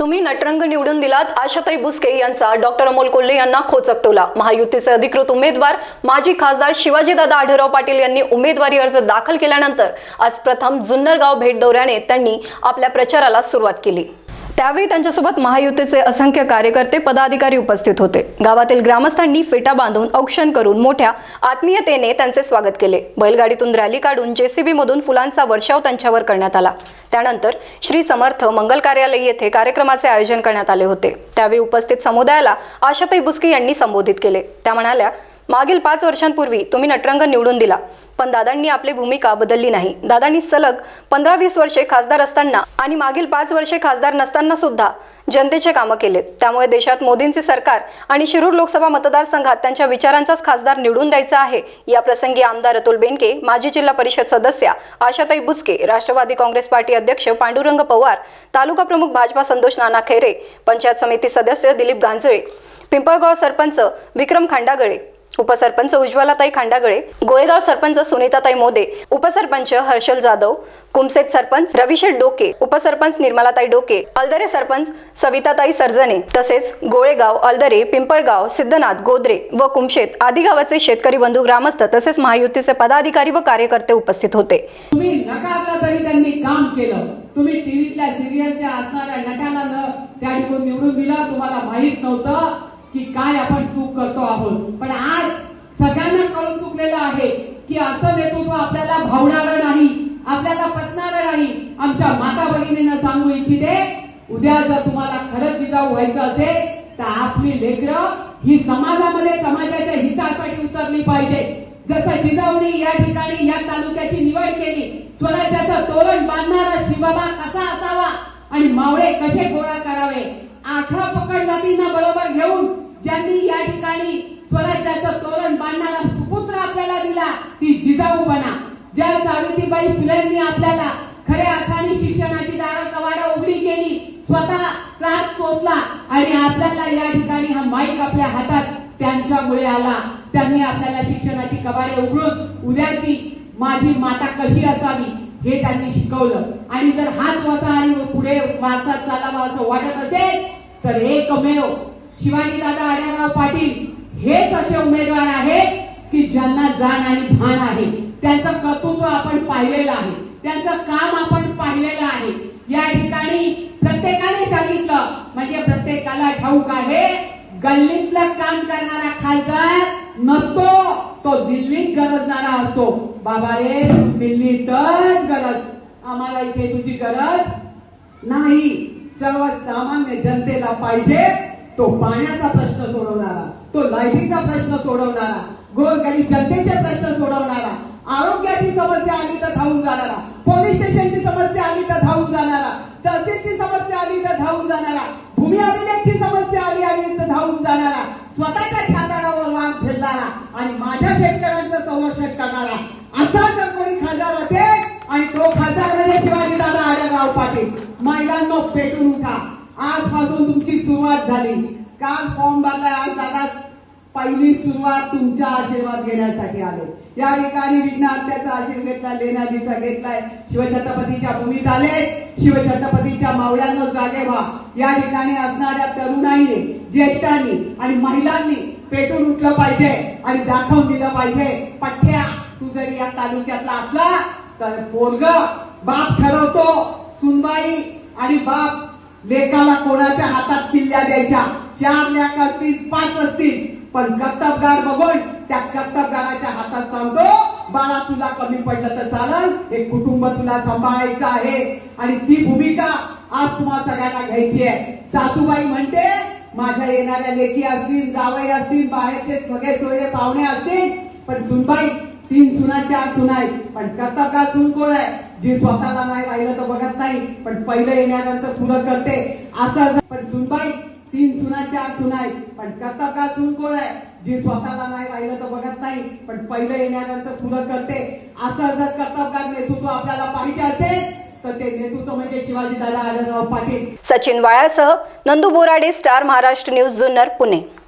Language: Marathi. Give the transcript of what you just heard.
तुम्ही नटरंग निवडून दिलात आशाताई बुसके यांचा डॉक्टर अमोल कोल्हे यांना खोचकटवला महायुतीचे अधिकृत उमेदवार माजी खासदार शिवाजीदादा आढळराव पाटील यांनी उमेदवारी अर्ज दाखल केल्यानंतर आज प्रथम जुन्नर गाव भेट दौऱ्याने त्यांनी आपल्या प्रचाराला सुरुवात केली. त्यावेळी त्यांच्यासोबत महायुतीचे असंख्य कार्यकर्ते पदाधिकारी उपस्थित होते. गावातील ग्रामस्थांनी फेटा बांधून औक्षण करून मोठ्या आत्मीयतेने त्यांचे स्वागत केले. बैलगाडीतून रॅली काढून जेसीबी मधून फुलांचा वर्षाव त्यांच्यावर करण्यात आला. त्यानंतर श्री समर्थ मंगल कार्यालय येथे कार्यक्रमाचे आयोजन करण्यात आले होते. त्यावेळी उपस्थित समुदायाला आशाताई बुस्के यांनी संबोधित केले. त्या म्हणाल्या मागील पाच वर्षांपूर्वी तुम्ही नटरंग निवडून दिला पण दादांनी आपली भूमिका बदलली नाही. दादांनी सलग पंधरा वीस वर्षे खासदार असताना आणि मागील पाच वर्षे खासदार नसताना सुद्धा जनतेचे कामं केले. त्यामुळे देशात मोदींचे सरकार आणि शिरूर लोकसभा मतदारसंघात त्यांच्या विचारांचाच खासदार निवडून द्यायचा आहे. या प्रसंगी आमदार अतुल बेनके माजी जिल्हा परिषद सदस्या आशाताई बुचके राष्ट्रवादी काँग्रेस पार्टी अध्यक्ष पांडुरंग पवार तालुका प्रमुख भाजपा संतोष नाना खैरे पंचायत समिती सदस्य दिलीप गांजळे पिंपळगाव सरपंच विक्रम खांडागळे उपसरपंच उज्ज्वलाताई खांडागळे गोळेगाव सरपंच सुनीताताई मोदे उपसरपंच हर्षल जाधव कुमसेत सरपंच रविशेठ डोके उपसरपंच निर्मलाताई डोके अलदरे सरपंच सविताताई सर्जने तसेच गोळेगाव अलदरे पिंपळगाव सिद्धनाथ गोदरे व कुमशेत आदी गावाचे शेतकरी बंधू ग्रामस्थ तसेच महायुतीचे पदाधिकारी व कार्यकर्ते उपस्थित होते. तुम्ही तरी त्यांनी काम केलं. तुम्ही टीव्हीतल्या सिरियलच्या असणाऱ्या नटाला न त्या ठिकाणी निवडून दिलं तुम्हाला माहीत नव्हतं. की काय आपण चूक करतो आहोत. पण आज सगळ्यांना कळून चुकलेलं आहे की असं नेतृत्व आपल्याला भावणारं नाही आपल्याला पचणार नाही. आमच्या माता भगिनींना सांगू इच्छिते उद्या जर तुम्हाला खरंच जिजाऊ व्हायचं असेल तर आपली लेकर ही समाजामध्ये समाजाच्या हितासाठी उतरली पाहिजे. जसं जिजाऊने या ठिकाणी या तालुक्याची निवड केली स्वराज्याचं तोरण बांधणारा शिवबा कसा असावा आणि मावळे कसे गोळा करावे? आखडा पकड जातींना बरोबर घेऊन ज्यांनी या ठिकाणी स्वराज्याचं तोरण बांधणारा सुपुत्र आपल्याला दिला ती जिजाऊ बना. ज्या सावित्रीबाई फुलेंनी आपल्याला खऱ्या अर्थाने शिक्षणाची दारं कवाडं उघडी केली स्वतः त्रास सोसला आणि आपल्याला या ठिकाणी हा माईक आपल्या हातात त्यांच्यामुळे आला. त्यांनी आपल्याला शिक्षणाची कबाडे उघडून उद्याची माझी माता कशी असावी हे त्यांनी शिकवलं. आणि जर हाच वाचा आणि पुढे वारसा चालावा असं वाटत असेल तर एकमेव शिवाजी दादा आढळराव पाटील हेच असे उमेदवार आहेत की ज्यांना जाण आणि भान आहे. त्यांचं कर्तृत्व आपण पाहिलेलं आहे. त्यांचं काम आपण पाहिलेलं आहे. या ठिकाणी प्रत्येकाने सांगितलं म्हणजे प्रत्येकाला ठाऊक आहे गल्लीतलं काम करणारा खासदार नसतो तो दिल्लीत गरजणारा असतो. बाबा रे दिल्लीतच गरज. आम्हाला इथे तुझी गरज नाही. सर्वसामान्य जनतेला पाहिजे तो पाण्याचा प्रश्न सोडवणारा तो लाईटीचा प्रश्न सोडवणारा गोरगरीब जनतेचे प्रश्न सोडवणारा आरोग्याची समस्या आली तर धावून जाणारा पोलीस स्टेशनची समस्या आली तर धावून जाणारा तहसीलची समस्या आली तर धावून जाणारा भूमी अभिलेखची समस्या आली आली तर धावून जाणारा स्वतःच्या छाताडावर वाद झेलणारा आणि माझ्या शेतकऱ्यांचं संरक्षण करणारा महिलांनो पेटून उठा. आजपासून तुमची सुरुवात झाली. काल फॉर्म भरलाय आज दादा पहिली सुरुवात तुमच्या आशीर्वाद घेण्यासाठी आले. या ठिकाणी विघ्न हत्याचा आशीर्वाद घेतला लेनादीचा घेतलाय. शिवछत्रपतीच्या भूमीत आले. शिवछत्रपतीच्या मावळ्यांना जागे व्हा. या ठिकाणी असणाऱ्या तरुणाईने ज्येष्ठांनी आणि महिलांनी पेटून उठलं पाहिजे आणि दाखवून दिलं पाहिजे. पठ्या तू जरी या तालुक्यातला असला तर पोरग बाप ठरवतो. सुनबाई आणि बाप लेकाला कोणाच्या हातात किल्ल्या द्यायच्या? चार लेख असतील पाच असतील. पण कर्तबगार बघून त्या कर्तबगाराच्या हातात सांगतो बाळा तुला कमी पडलं तर चालल. हे कुटुंब तुला सांभाळायचं आहे. आणि ती भूमिका आज तुम्हा सगळ्यांना घ्यायची आहे. सासूबाई म्हणते माझ्या येणाऱ्या लेखी असतील जावई असतील बाहेरचे सगळे सोयरे पाहुणे असतील. पण सुनबाई तीन सुना चार सुनाय पण कर्तबगार सुन कोण आहे? जी स्वतःला नाही राहिलं तर बघत नाही पण पहिलं येणाऱ्यांचं पुरं करते. असं पण सुनबाई तीन सुना चार सुनाय पण कर्त का सुन कोण आहे? जी स्वतःला नाही राहिलं तर बघत नाही पण पहिलं येणाऱ्यांचं पुरं करते. असं जर कर्तबगार नेतृत्व आपल्याला पाहिजे असेल तर ते नेतृत्व म्हणजे शिवाजी दादा आढळराव पाटील. सचिन वाळ्यासह नंदू बोराडे स्टार महाराष्ट्र न्यूज जुन्नर पुणे.